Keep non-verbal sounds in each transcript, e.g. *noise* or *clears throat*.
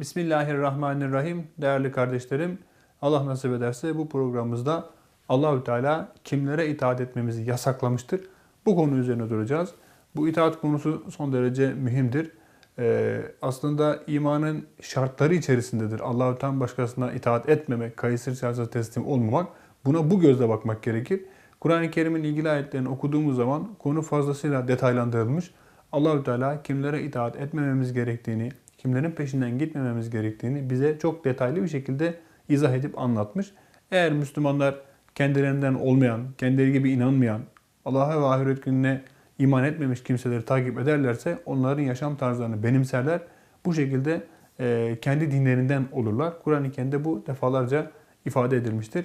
Bismillahirrahmanirrahim. Değerli kardeşlerim, Allah nasip ederse bu programımızda Allahü Teala kimlere itaat etmemizi yasaklamıştır. Bu konu üzerine duracağız. Bu itaat konusu son derece mühimdir. Ee, aslında imanın şartları içerisindedir. Allahü Teala başkasına itaat etmemek, kayısır siyasete teslim olmamak. Buna bu gözle bakmak gerekir. Kur'an-ı Kerim'in ilgili ayetlerini okuduğumuz zaman konu fazlasıyla detaylandırılmış. Allahü Teala kimlere itaat etmememiz gerektiğini, kimlerin peşinden gitmememiz gerektiğini bize çok detaylı bir şekilde izah edip anlatmış. Eğer Müslümanlar kendilerinden olmayan, kendileri gibi inanmayan, Allah'a ve ahiret gününe iman etmemiş kimseleri takip ederlerse onların yaşam tarzlarını benimserler. Bu şekilde e, kendi dinlerinden olurlar. Kur'an-ı Kerim'de bu defalarca ifade edilmiştir.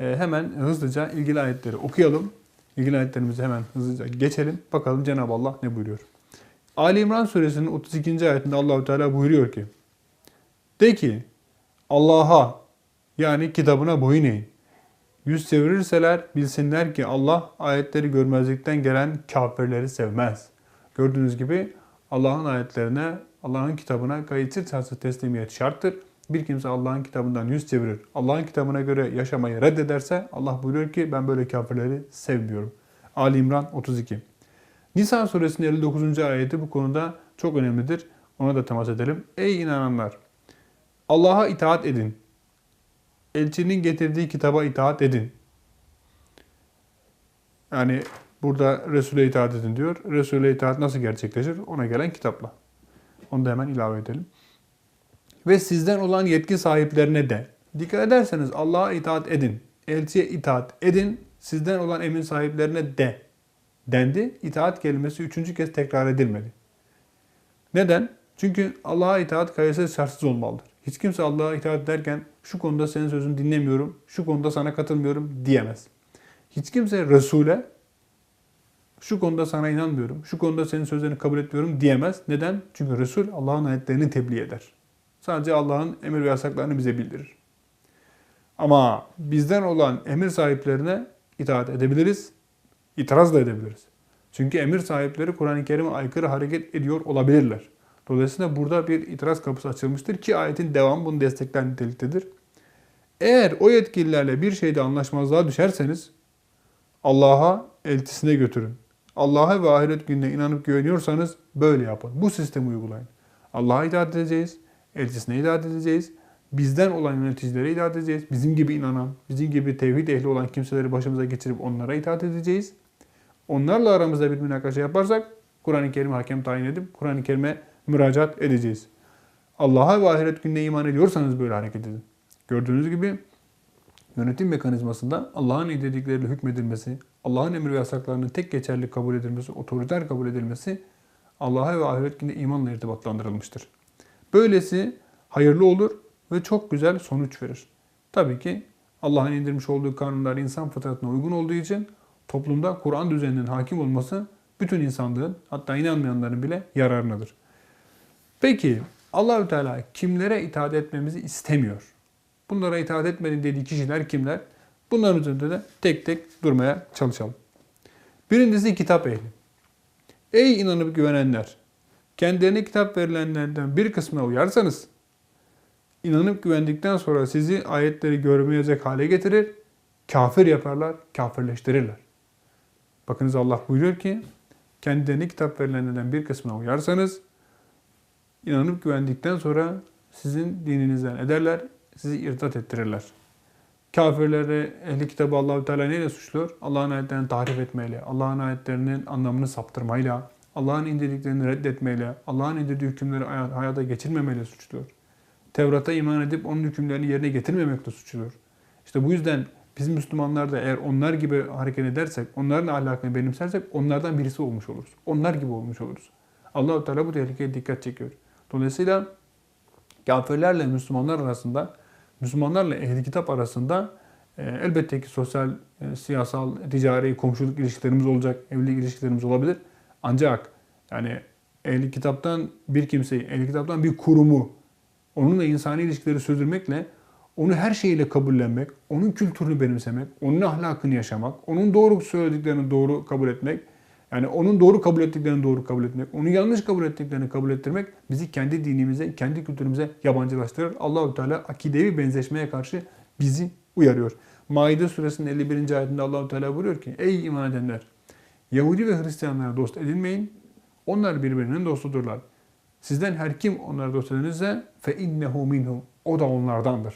E, hemen hızlıca ilgili ayetleri okuyalım. İlgili ayetlerimizi hemen hızlıca geçelim. Bakalım Cenab-ı Allah ne buyuruyor. Ali İmran suresinin 32. ayetinde Allahü Teala buyuruyor ki: De ki Allah'a yani kitabına boyun eğin. Yüz çevirirseler bilsinler ki Allah ayetleri görmezlikten gelen kafirleri sevmez. Gördüğünüz gibi Allah'ın ayetlerine, Allah'ın kitabına kayıtsız şartsız teslimiyet şarttır. Bir kimse Allah'ın kitabından yüz çevirir, Allah'ın kitabına göre yaşamayı reddederse Allah buyuruyor ki ben böyle kafirleri sevmiyorum. Ali İmran 32. Nisa suresinin 59. ayeti bu konuda çok önemlidir. Ona da temas edelim. Ey inananlar! Allah'a itaat edin. Elçinin getirdiği kitaba itaat edin. Yani burada Resul'e itaat edin diyor. Resul'e itaat nasıl gerçekleşir? Ona gelen kitapla. Onu da hemen ilave edelim. Ve sizden olan yetki sahiplerine de dikkat ederseniz Allah'a itaat edin. Elçiye itaat edin. Sizden olan emin sahiplerine de dendi. İtaat kelimesi üçüncü kez tekrar edilmedi. Neden? Çünkü Allah'a itaat kayıtsız şartsız olmalıdır. Hiç kimse Allah'a itaat ederken şu konuda senin sözünü dinlemiyorum, şu konuda sana katılmıyorum diyemez. Hiç kimse Resul'e şu konuda sana inanmıyorum, şu konuda senin sözlerini kabul etmiyorum diyemez. Neden? Çünkü Resul Allah'ın ayetlerini tebliğ eder. Sadece Allah'ın emir ve yasaklarını bize bildirir. Ama bizden olan emir sahiplerine itaat edebiliriz, itiraz da edebiliriz. Çünkü emir sahipleri Kur'an-ı Kerim'e aykırı hareket ediyor olabilirler. Dolayısıyla burada bir itiraz kapısı açılmıştır ki ayetin devamı bunu destekler niteliktedir. Eğer o yetkililerle bir şeyde anlaşmazlığa düşerseniz Allah'a eltisine götürün. Allah'a ve ahiret gününe inanıp güveniyorsanız böyle yapın. Bu sistemi uygulayın. Allah'a itaat edeceğiz, elçisine itaat edeceğiz, bizden olan yöneticilere itaat edeceğiz. Bizim gibi inanan, bizim gibi tevhid ehli olan kimseleri başımıza geçirip onlara itaat edeceğiz. Onlarla aramızda bir münakaşa yaparsak Kur'an-ı Kerim hakem tayin edip Kur'an-ı Kerim'e müracaat edeceğiz. Allah'a ve ahiret gününe iman ediyorsanız böyle hareket edin. Gördüğünüz gibi yönetim mekanizmasında Allah'ın dedikleriyle hükmedilmesi, Allah'ın emir ve yasaklarının tek geçerli kabul edilmesi, otoriter kabul edilmesi Allah'a ve ahiret gününe imanla irtibatlandırılmıştır. Böylesi hayırlı olur ve çok güzel sonuç verir. Tabii ki Allah'ın indirmiş olduğu kanunlar insan fıtratına uygun olduğu için toplumda Kur'an düzeninin hakim olması bütün insanlığın hatta inanmayanların bile yararınadır. Peki Allahü Teala kimlere itaat etmemizi istemiyor? Bunlara itaat etmedin dediği kişiler kimler? Bunların üzerinde de tek tek durmaya çalışalım. Birincisi kitap ehli. Ey inanıp güvenenler! Kendilerine kitap verilenlerden bir kısmına uyarsanız, inanıp güvendikten sonra sizi ayetleri görmeyecek hale getirir, kafir yaparlar, kafirleştirirler. Bakınız Allah buyuruyor ki, kendilerine kitap verilenlerden bir kısmına uyarsanız, inanıp güvendikten sonra sizin dininizden ederler, sizi irtat ettirirler. Kafirleri ehli kitabı Allahü Teala neyle suçluyor? Allah'ın ayetlerini tahrif etmeyle, Allah'ın ayetlerinin anlamını saptırmayla, Allah'ın indirdiklerini reddetmeyle, Allah'ın indirdiği hükümleri hayata geçirmemeyle suçluyor. Tevrat'a iman edip onun hükümlerini yerine getirmemekle suçluyor. İşte bu yüzden biz Müslümanlar da eğer onlar gibi hareket edersek, onların ahlakını benimsersek onlardan birisi olmuş oluruz. Onlar gibi olmuş oluruz. Allah-u Teala bu tehlikeye dikkat çekiyor. Dolayısıyla kafirlerle Müslümanlar arasında, Müslümanlarla ehli kitap arasında e, elbette ki sosyal, e, siyasal, ticari, komşuluk ilişkilerimiz olacak, evlilik ilişkilerimiz olabilir. Ancak yani ehli kitaptan bir kimseyi, ehli kitaptan bir kurumu, onunla insani ilişkileri sürdürmekle onu her şeyiyle kabullenmek, onun kültürünü benimsemek, onun ahlakını yaşamak, onun doğru söylediklerini doğru kabul etmek, Yani onun doğru kabul ettiklerini doğru kabul etmek, onu yanlış kabul ettiklerini kabul ettirmek bizi kendi dinimize, kendi kültürümüze yabancılaştırır. Allahu Teala akidevi benzeşmeye karşı bizi uyarıyor. Maide suresinin 51. ayetinde Allahu Teala buyuruyor ki: Ey iman edenler! Yahudi ve Hristiyanlara dost edinmeyin. Onlar birbirinin dostudurlar. Sizden her kim onlara dost edinirse fe innehu minhum. O da onlardandır.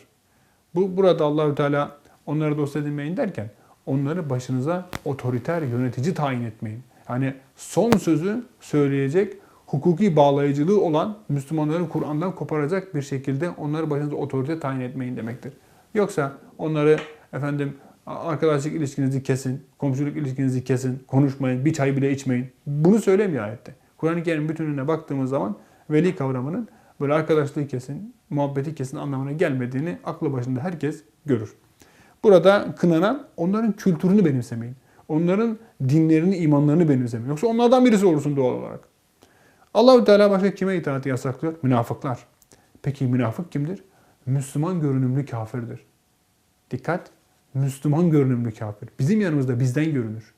Bu burada Allahü Teala onlara dost edinmeyin derken onları başınıza otoriter yönetici tayin etmeyin. Yani son sözü söyleyecek, hukuki bağlayıcılığı olan Müslümanları Kur'an'dan koparacak bir şekilde onları başınıza otorite tayin etmeyin demektir. Yoksa onları efendim arkadaşlık ilişkinizi kesin, komşuluk ilişkinizi kesin, konuşmayın, bir çay bile içmeyin. Bunu söylemiyor ayette. Kur'an-ı Kerim bütününe baktığımız zaman veli kavramının böyle arkadaşlığı kesin, muhabbeti kesin anlamına gelmediğini aklı başında herkes görür. Burada kınanan onların kültürünü benimsemeyin. Onların dinlerini, imanlarını benimsemeyin. Yoksa onlardan birisi olursun doğal olarak. Allahü Teala başka kime itaati yasaklıyor? Münafıklar. Peki münafık kimdir? Müslüman görünümlü kafirdir. Dikkat! Müslüman görünümlü kafir. Bizim yanımızda bizden görünür.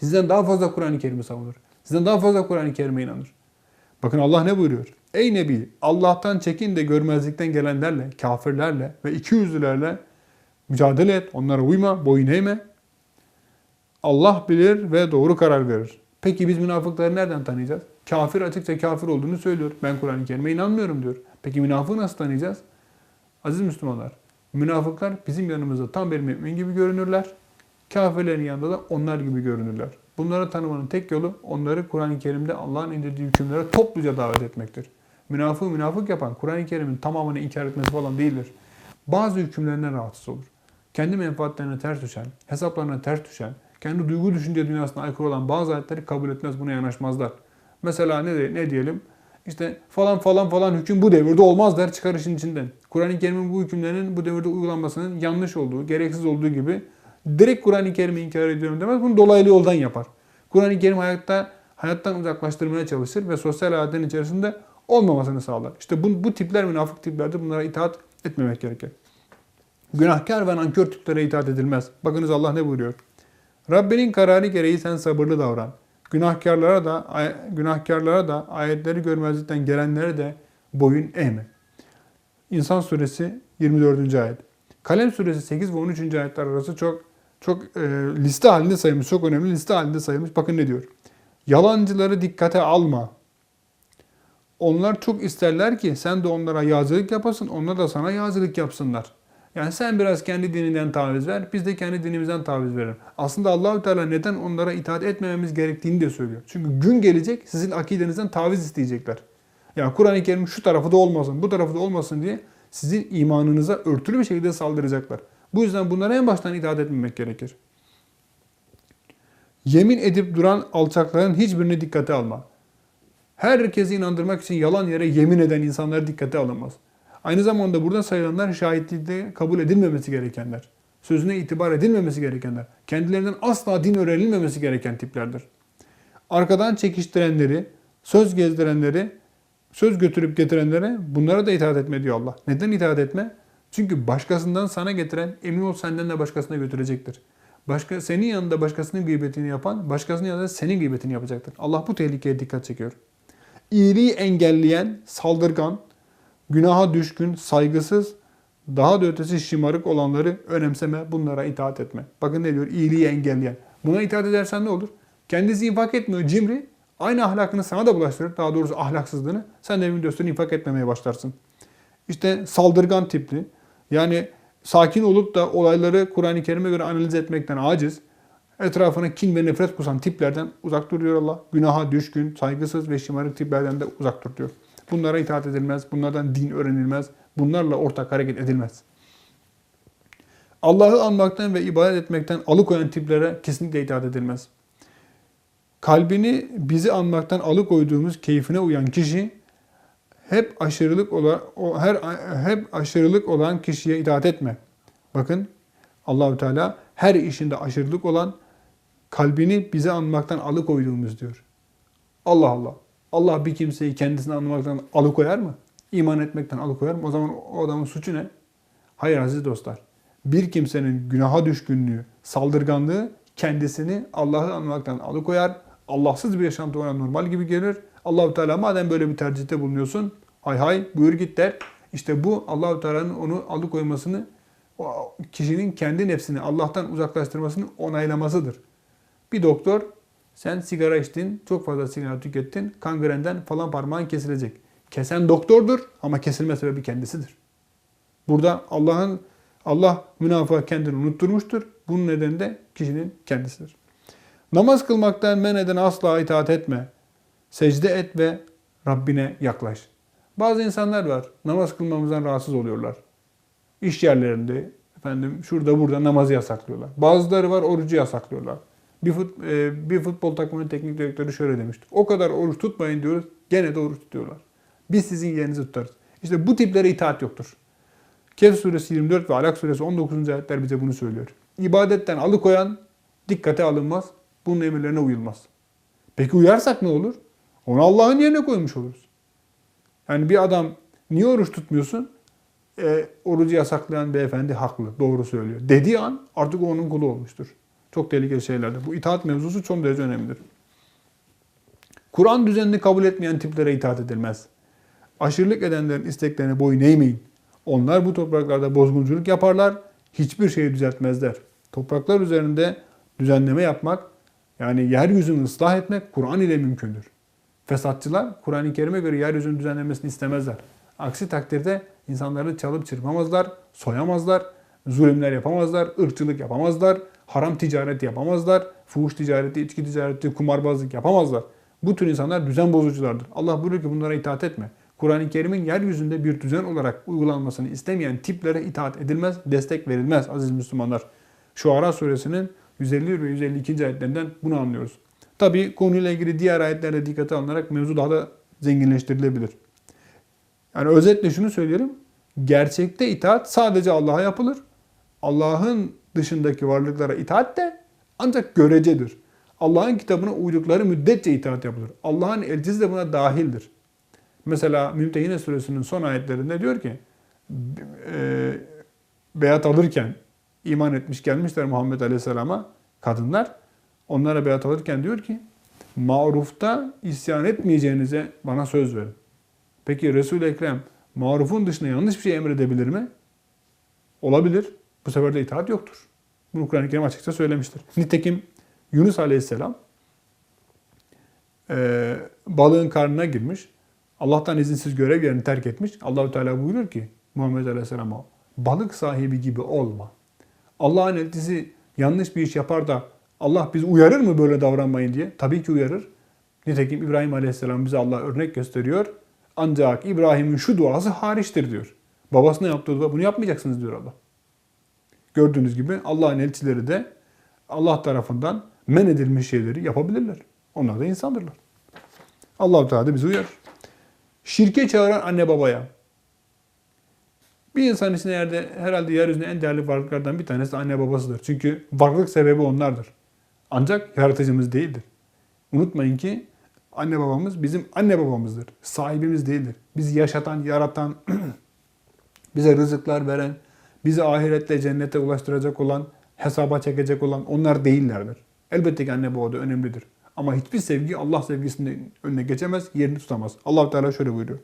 Sizden daha fazla Kur'an-ı Kerim'i savunur. Sizden daha fazla Kur'an-ı Kerim'e inanır. Bakın Allah ne buyuruyor? Ey Nebi Allah'tan çekin de görmezlikten gelenlerle, kafirlerle ve iki yüzlülerle mücadele et. Onlara uyma, boyun eğme. Allah bilir ve doğru karar verir. Peki biz münafıkları nereden tanıyacağız? Kafir açıkça kafir olduğunu söylüyor. Ben Kur'an-ı Kerim'e inanmıyorum diyor. Peki münafığı nasıl tanıyacağız? Aziz Müslümanlar, münafıklar bizim yanımızda tam bir mümin gibi görünürler. Kafirlerin yanında da onlar gibi görünürler. Bunları tanımanın tek yolu onları Kur'an-ı Kerim'de Allah'ın indirdiği hükümlere topluca davet etmektir. Münafığı münafık yapan Kur'an-ı Kerim'in tamamını inkar etmesi falan değildir. Bazı hükümlerine rahatsız olur. Kendi menfaatlerine ters düşen, hesaplarına ters düşen, kendi duygu düşünce dünyasına aykırı olan bazı ayetleri kabul etmez, buna yanaşmazlar. Mesela ne, ne diyelim? İşte falan falan falan hüküm bu devirde olmaz der çıkar işin içinden. Kur'an-ı Kerim'in bu hükümlerinin bu devirde uygulanmasının yanlış olduğu, gereksiz olduğu gibi direkt Kur'an-ı Kerim'i inkar ediyorum demez. Bunu dolaylı yoldan yapar. Kur'an-ı Kerim hayatta hayattan uzaklaştırmaya çalışır ve sosyal hayatın içerisinde olmamasını sağlar. İşte bu, bu tipler münafık tiplerdir. Bunlara itaat etmemek gerekir. Günahkar ve nankör tiplere itaat edilmez. Bakınız Allah ne buyuruyor? Rabbinin kararı gereği sen sabırlı davran. Günahkarlara da günahkarlara da ayetleri görmezlikten gelenlere de boyun eğme. İnsan suresi 24. ayet. Kalem suresi 8 ve 13. ayetler arası çok çok e, liste halinde sayılmış. Çok önemli liste halinde sayılmış. Bakın ne diyor. Yalancıları dikkate alma. Onlar çok isterler ki sen de onlara yazılık yapasın. Onlar da sana yazılık yapsınlar. Yani sen biraz kendi dininden taviz ver, biz de kendi dinimizden taviz verelim. Aslında Allahü Teala neden onlara itaat etmememiz gerektiğini de söylüyor. Çünkü gün gelecek sizin akidenizden taviz isteyecekler. Yani Kur'an-ı Kerim şu tarafı da olmasın, bu tarafı da olmasın diye sizin imanınıza örtülü bir şekilde saldıracaklar. Bu yüzden bunlara en baştan itaat etmemek gerekir. Yemin edip duran alçakların hiçbirini dikkate alma. Herkesi inandırmak için yalan yere yemin eden insanlar dikkate alınmaz. Aynı zamanda burada sayılanlar şahitlikte kabul edilmemesi gerekenler. Sözüne itibar edilmemesi gerekenler. Kendilerinden asla din öğrenilmemesi gereken tiplerdir. Arkadan çekiştirenleri, söz gezdirenleri, söz götürüp getirenlere bunlara da itaat etme diyor Allah. Neden itaat etme? Çünkü başkasından sana getiren emin ol senden de başkasına götürecektir. Başka, senin yanında başkasının gıybetini yapan, başkasının yanında senin gıybetini yapacaktır. Allah bu tehlikeye dikkat çekiyor. İyiliği engelleyen, saldırgan, günaha düşkün, saygısız, daha da ötesi şımarık olanları önemseme, bunlara itaat etme. Bakın ne diyor? İyiliği engelleyen. Buna itaat edersen ne olur? Kendisi infak etmiyor cimri. Aynı ahlakını sana da bulaştırır. Daha doğrusu ahlaksızlığını. Sen de evin üstüne infak etmemeye başlarsın. İşte saldırgan tipli. Yani sakin olup da olayları Kur'an-ı Kerim'e göre analiz etmekten aciz. Etrafına kin ve nefret kusan tiplerden uzak dur diyor Allah. Günaha düşkün, saygısız ve şımarık tiplerden de uzak dur diyor. Bunlara itaat edilmez, bunlardan din öğrenilmez, bunlarla ortak hareket edilmez. Allah'ı anmaktan ve ibadet etmekten alıkoyan tiplere kesinlikle itaat edilmez. Kalbini bizi anmaktan alıkoyduğumuz keyfine uyan kişi hep aşırılık olan o her hep aşırılık olan kişiye itaat etme. Bakın Allahü Teala her işinde aşırılık olan kalbini bize anmaktan alıkoyduğumuz diyor. Allah Allah. Allah bir kimseyi kendisini anlamaktan alıkoyar mı? İman etmekten alıkoyar mı? O zaman o adamın suçu ne? Hayır aziz dostlar. Bir kimsenin günaha düşkünlüğü, saldırganlığı kendisini Allah'ı anmaktan alıkoyar. Allahsız bir yaşantı ona normal gibi gelir. Allahu Teala madem böyle bir tercihte bulunuyorsun, hay hay buyur git der. İşte bu Allahu Teala'nın onu alıkoymasını, o kişinin kendi nefsini Allah'tan uzaklaştırmasını onaylamasıdır. Bir doktor sen sigara içtin, çok fazla sigara tükettin, kangrenden falan parmağın kesilecek. Kesen doktordur ama kesilme sebebi kendisidir. Burada Allah'ın Allah münafığa kendini unutturmuştur. Bunun nedeni de kişinin kendisidir. Namaz kılmaktan men eden asla itaat etme. Secde et ve Rabbine yaklaş. Bazı insanlar var. Namaz kılmamızdan rahatsız oluyorlar. İş yerlerinde, efendim şurada burada namazı yasaklıyorlar. Bazıları var orucu yasaklıyorlar. Bir, fut, e, bir futbol takımının teknik direktörü şöyle demişti. O kadar oruç tutmayın diyoruz. Gene de oruç tutuyorlar. Biz sizin yerinizi tutarız. İşte bu tiplere itaat yoktur. Kehf suresi 24 ve Alak suresi 19. ayetler bize bunu söylüyor. İbadetten alıkoyan dikkate alınmaz. Bunun emirlerine uyulmaz. Peki uyarsak ne olur? Onu Allah'ın yerine koymuş oluruz. Yani bir adam niye oruç tutmuyorsun? E, orucu yasaklayan beyefendi haklı, doğru söylüyor. Dediği an artık onun kulu olmuştur. Çok tehlikeli şeylerdir. Bu itaat mevzusu çok derece önemlidir. Kur'an düzenini kabul etmeyen tiplere itaat edilmez. Aşırılık edenlerin isteklerine boyun eğmeyin. Onlar bu topraklarda bozgunculuk yaparlar, hiçbir şeyi düzeltmezler. Topraklar üzerinde düzenleme yapmak, yani yeryüzünü ıslah etmek Kur'an ile mümkündür. Fesatçılar Kur'an-ı Kerim'e göre yeryüzünün düzenlenmesini istemezler. Aksi takdirde insanları çalıp çırpamazlar, soyamazlar, zulümler yapamazlar, ırkçılık yapamazlar, haram ticaret yapamazlar, fuhuş ticareti, içki ticareti, kumarbazlık yapamazlar. Bu tür insanlar düzen bozuculardır. Allah buyuruyor ki bunlara itaat etme. Kur'an-ı Kerim'in yeryüzünde bir düzen olarak uygulanmasını istemeyen tiplere itaat edilmez, destek verilmez aziz Müslümanlar. Şuara suresinin 150 ve 152. ayetlerinden bunu anlıyoruz. Tabi konuyla ilgili diğer ayetlerde dikkate alınarak mevzu daha da zenginleştirilebilir. Yani özetle şunu söyleyelim. Gerçekte itaat sadece Allah'a yapılır. Allah'ın dışındaki varlıklara itaat de ancak görecedir. Allah'ın kitabına uydukları müddetçe itaat yapılır. Allah'ın elçisi de buna dahildir. Mesela Mümtehine suresinin son ayetlerinde diyor ki e, beyat alırken iman etmiş gelmişler Muhammed Aleyhisselam'a kadınlar onlara beyat alırken diyor ki marufta isyan etmeyeceğinize bana söz verin. Peki Resul-i Ekrem marufun dışında yanlış bir şey emredebilir mi? Olabilir. Bu sefer de itaat yoktur. Bunu Kur'an-ı Kerim açıkça söylemiştir. Nitekim Yunus Aleyhisselam e, balığın karnına girmiş. Allah'tan izinsiz görev yerini terk etmiş. Allahü Teala buyuruyor ki Muhammed Aleyhisselam'a balık sahibi gibi olma. Allah'ın elçisi yanlış bir iş yapar da Allah bizi uyarır mı böyle davranmayın diye? Tabii ki uyarır. Nitekim İbrahim Aleyhisselam bize Allah örnek gösteriyor. Ancak İbrahim'in şu duası hariçtir diyor. Babasına yaptığı dua bunu yapmayacaksınız diyor Allah. Gördüğünüz gibi Allah'ın elçileri de Allah tarafından men edilmiş şeyleri yapabilirler. Onlar da insandırlar. Allah-u Teala da bizi uyarır. Şirke çağıran anne babaya. Bir insan için herhalde yeryüzünde en değerli varlıklardan bir tanesi anne babasıdır. Çünkü varlık sebebi onlardır. Ancak yaratıcımız değildir. Unutmayın ki anne babamız bizim anne babamızdır. Sahibimiz değildir. Bizi yaşatan, yaratan, *clears throat* bize rızıklar veren, bizi ahirette cennete ulaştıracak olan, hesaba çekecek olan onlar değillerdir. Elbette ki anne baba da önemlidir. Ama hiçbir sevgi Allah sevgisinin önüne geçemez, yerini tutamaz. allah Teala şöyle buyuruyor.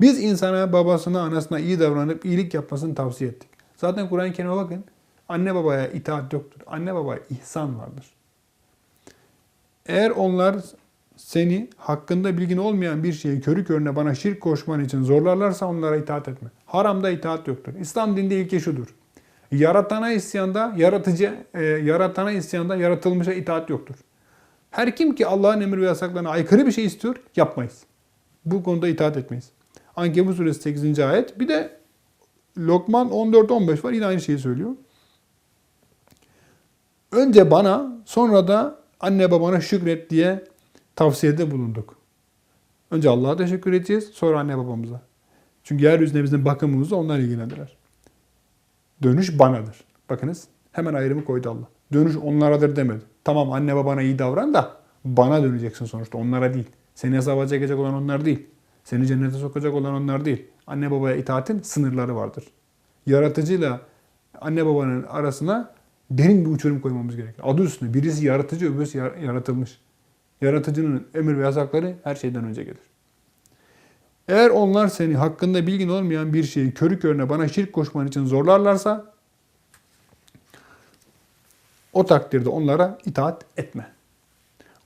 Biz insana, babasına, anasına iyi davranıp iyilik yapmasını tavsiye ettik. Zaten Kur'an-ı Kerim'e bakın. Anne babaya itaat yoktur. Anne babaya ihsan vardır. Eğer onlar seni hakkında bilgin olmayan bir şeyi körü körüne bana şirk koşman için zorlarlarsa onlara itaat etme. Haramda itaat yoktur. İslam dinde ilke şudur. Yaratana isyanda, yaratıcı, e, yaratana isyanda yaratılmışa itaat yoktur. Her kim ki Allah'ın emir ve yasaklarına aykırı bir şey istiyor, yapmayız. Bu konuda itaat etmeyiz. Ankebut suresi 8. ayet. Bir de Lokman 14-15 var. Yine aynı şeyi söylüyor. Önce bana, sonra da anne babana şükret diye tavsiyede bulunduk. Önce Allah'a teşekkür edeceğiz, sonra anne babamıza. Çünkü yeryüzünde bizim bakımımızla onlar ilgilendiler. Dönüş banadır. Bakınız hemen ayrımı koydu Allah. Dönüş onlaradır demedi. Tamam anne babana iyi davran da bana döneceksin sonuçta onlara değil. Seni hesaba çekecek olan onlar değil. Seni cennete sokacak olan onlar değil. Anne babaya itaatin sınırları vardır. Yaratıcıyla anne babanın arasına derin bir uçurum koymamız gerekir. Adı üstünde birisi yaratıcı, öbürüsü yar- yaratılmış. Yaratıcının emir ve yasakları her şeyden önce gelir. Eğer onlar seni hakkında bilgin olmayan bir şeyi körü körüne bana şirk koşman için zorlarlarsa o takdirde onlara itaat etme.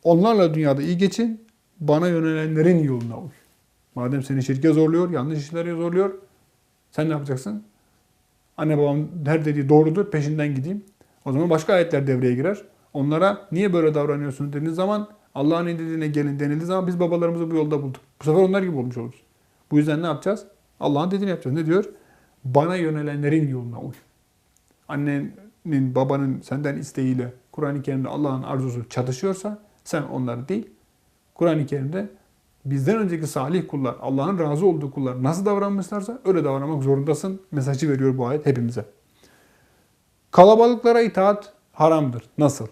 Onlarla dünyada iyi geçin, bana yönelenlerin yoluna uy. Madem seni şirke zorluyor, yanlış işlere zorluyor, sen ne yapacaksın? Anne babam her dediği doğrudur, peşinden gideyim. O zaman başka ayetler devreye girer. Onlara niye böyle davranıyorsunuz dediğiniz zaman Allah'ın dediğine gelin denildiği zaman biz babalarımızı bu yolda bulduk. Bu sefer onlar gibi olmuş oluruz. Bu yüzden ne yapacağız? Allah'ın dediğini yapacağız. Ne diyor? Bana yönelenlerin yoluna uy. Annenin, babanın senden isteğiyle Kur'an-ı Kerim'de Allah'ın arzusu çatışıyorsa sen onları değil. Kur'an-ı Kerim'de bizden önceki salih kullar, Allah'ın razı olduğu kullar nasıl davranmışlarsa öyle davranmak zorundasın mesajı veriyor bu ayet hepimize. Kalabalıklara itaat haramdır. Nasıl?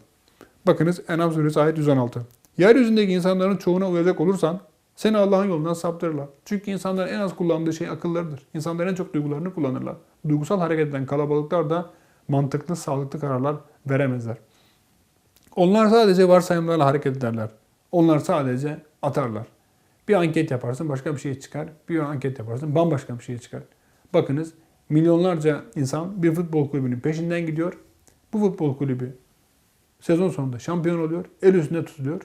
Bakınız Enam suresi ayet 116. Yeryüzündeki insanların çoğuna uyacak olursan seni Allah'ın yolundan saptırırlar. Çünkü insanların en az kullandığı şey akıllarıdır. İnsanlar en çok duygularını kullanırlar. Duygusal hareket eden kalabalıklar da mantıklı, sağlıklı kararlar veremezler. Onlar sadece varsayımlarla hareket ederler. Onlar sadece atarlar. Bir anket yaparsın başka bir şey çıkar. Bir anket yaparsın bambaşka bir şey çıkar. Bakınız milyonlarca insan bir futbol kulübünün peşinden gidiyor. Bu futbol kulübü sezon sonunda şampiyon oluyor. El üstünde tutuluyor.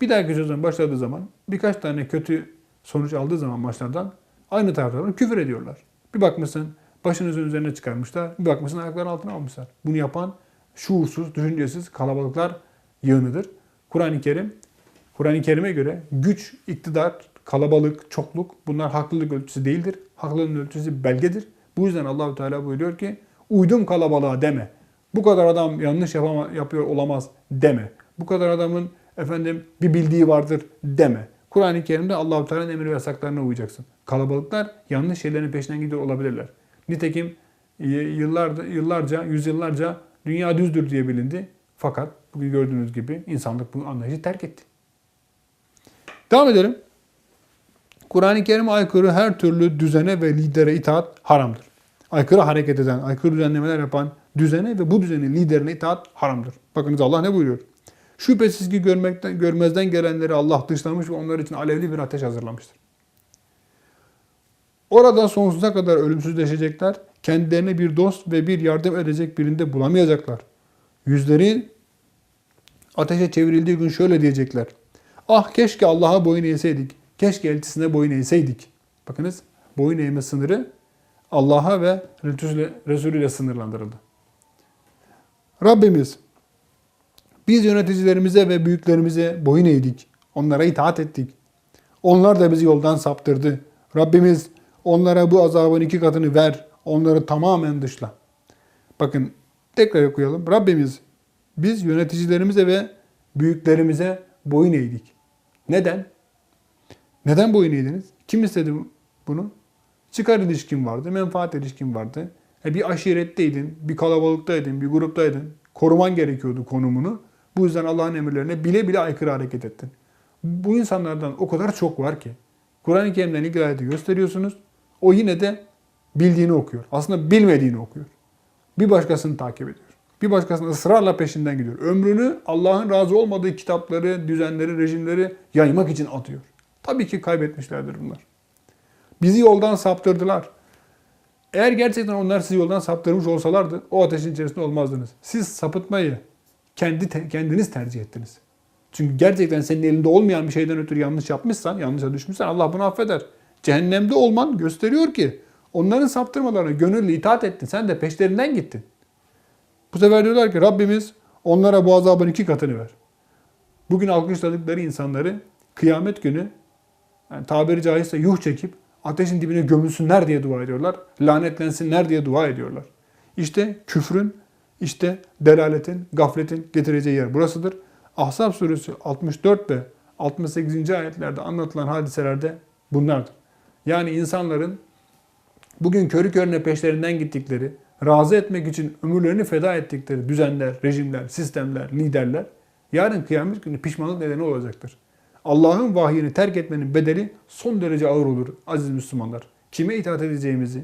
Bir dahaki sezon başladığı zaman birkaç tane kötü sonuç aldığı zaman maçlardan aynı taraftarlar küfür ediyorlar. Bir bakmışsın başınızın üzerine çıkarmışlar. Bir bakmışsın ayaklarının altına almışlar. Bunu yapan şuursuz, düşüncesiz kalabalıklar yığınıdır. Kur'an-ı Kerim Kur'an-ı Kerim'e göre güç, iktidar, kalabalık, çokluk bunlar haklılık ölçüsü değildir. Haklılığın ölçüsü belgedir. Bu yüzden Allahu Teala buyuruyor ki uydum kalabalığa deme. Bu kadar adam yanlış yapama, yapıyor olamaz deme. Bu kadar adamın efendim bir bildiği vardır deme. Kur'an-ı Kerim'de Allahu Teala'nın emir ve yasaklarına uyacaksın. Kalabalıklar yanlış şeylerin peşinden gidiyor olabilirler. Nitekim e, yıllarca, yıllarca, yüzyıllarca dünya düzdür diye bilindi. Fakat bugün gördüğünüz gibi insanlık bu anlayışı terk etti. Devam edelim. Kur'an-ı Kerim'e aykırı her türlü düzene ve lidere itaat haramdır. Aykırı hareket eden, aykırı düzenlemeler yapan düzene ve bu düzenin liderine itaat haramdır. Bakınız Allah ne buyuruyor? Şüphesiz ki görmekten, görmezden gelenleri Allah dışlamış ve onlar için alevli bir ateş hazırlamıştır. Orada sonsuza kadar ölümsüzleşecekler. Kendilerine bir dost ve bir yardım edecek birinde bulamayacaklar. Yüzleri ateşe çevrildiği gün şöyle diyecekler. Ah keşke Allah'a boyun eğseydik. Keşke elçisine boyun eğseydik. Bakınız boyun eğme sınırı Allah'a ve Resulü ile sınırlandırıldı. Rabbimiz biz yöneticilerimize ve büyüklerimize boyun eğdik. Onlara itaat ettik. Onlar da bizi yoldan saptırdı. Rabbimiz onlara bu azabın iki katını ver. Onları tamamen dışla. Bakın tekrar okuyalım. Rabbimiz biz yöneticilerimize ve büyüklerimize boyun eğdik. Neden? Neden boyun eğdiniz? Kim istedi bunu? Çıkar ilişkin vardı, menfaat ilişkin vardı. E bir aşiretteydin, bir kalabalıktaydın, bir gruptaydın. Koruman gerekiyordu konumunu. Bu yüzden Allah'ın emirlerine bile bile aykırı hareket ettin. Bu insanlardan o kadar çok var ki. Kur'an-ı Kerim'den ilgili ayeti gösteriyorsunuz. O yine de bildiğini okuyor. Aslında bilmediğini okuyor. Bir başkasını takip ediyor. Bir başkasının ısrarla peşinden gidiyor. Ömrünü Allah'ın razı olmadığı kitapları, düzenleri, rejimleri yaymak için atıyor. Tabii ki kaybetmişlerdir bunlar. Bizi yoldan saptırdılar. Eğer gerçekten onlar sizi yoldan saptırmış olsalardı o ateşin içerisinde olmazdınız. Siz sapıtmayı kendi te- kendiniz tercih ettiniz. Çünkü gerçekten senin elinde olmayan bir şeyden ötürü yanlış yapmışsan, yanlışa düşmüşsen Allah bunu affeder. Cehennemde olman gösteriyor ki onların saptırmalarına gönüllü itaat ettin. Sen de peşlerinden gittin. Bu sefer diyorlar ki Rabbimiz onlara bu azabın iki katını ver. Bugün alkışladıkları insanları kıyamet günü yani tabiri caizse yuh çekip ateşin dibine gömülsünler diye dua ediyorlar. Lanetlensinler diye dua ediyorlar. İşte küfrün, işte delaletin, gafletin getireceği yer burasıdır. Ahzab suresi 64 ve 68. ayetlerde anlatılan hadiselerde bunlardır. Yani insanların bugün körü körüne peşlerinden gittikleri, razı etmek için ömürlerini feda ettikleri düzenler, rejimler, sistemler, liderler yarın kıyamet günü pişmanlık nedeni olacaktır. Allah'ın vahyini terk etmenin bedeli son derece ağır olur aziz Müslümanlar. Kime itaat edeceğimizi,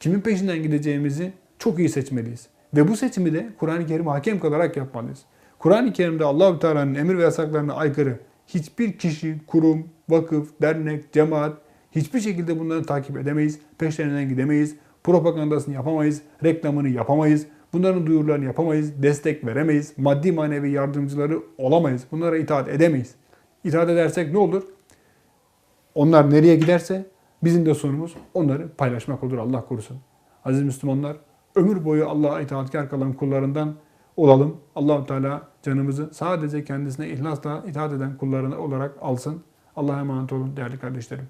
kimin peşinden gideceğimizi çok iyi seçmeliyiz. Ve bu seçimi de Kur'an-ı Kerim hakem kalarak yapmalıyız. Kur'an-ı Kerim'de Allahü Teala'nın emir ve yasaklarına aykırı hiçbir kişi, kurum, vakıf, dernek, cemaat hiçbir şekilde bunları takip edemeyiz. Peşlerinden gidemeyiz. Propagandasını yapamayız. Reklamını yapamayız. Bunların duyurularını yapamayız. Destek veremeyiz. Maddi manevi yardımcıları olamayız. Bunlara itaat edemeyiz. İtaat edersek ne olur? Onlar nereye giderse bizim de sonumuz onları paylaşmak olur Allah korusun. Aziz Müslümanlar ömür boyu Allah'a itaatkar kalan kullarından olalım. Allahu Teala canımızı sadece kendisine ihlasla itaat eden kullarına olarak alsın. Allah'a emanet olun değerli kardeşlerim.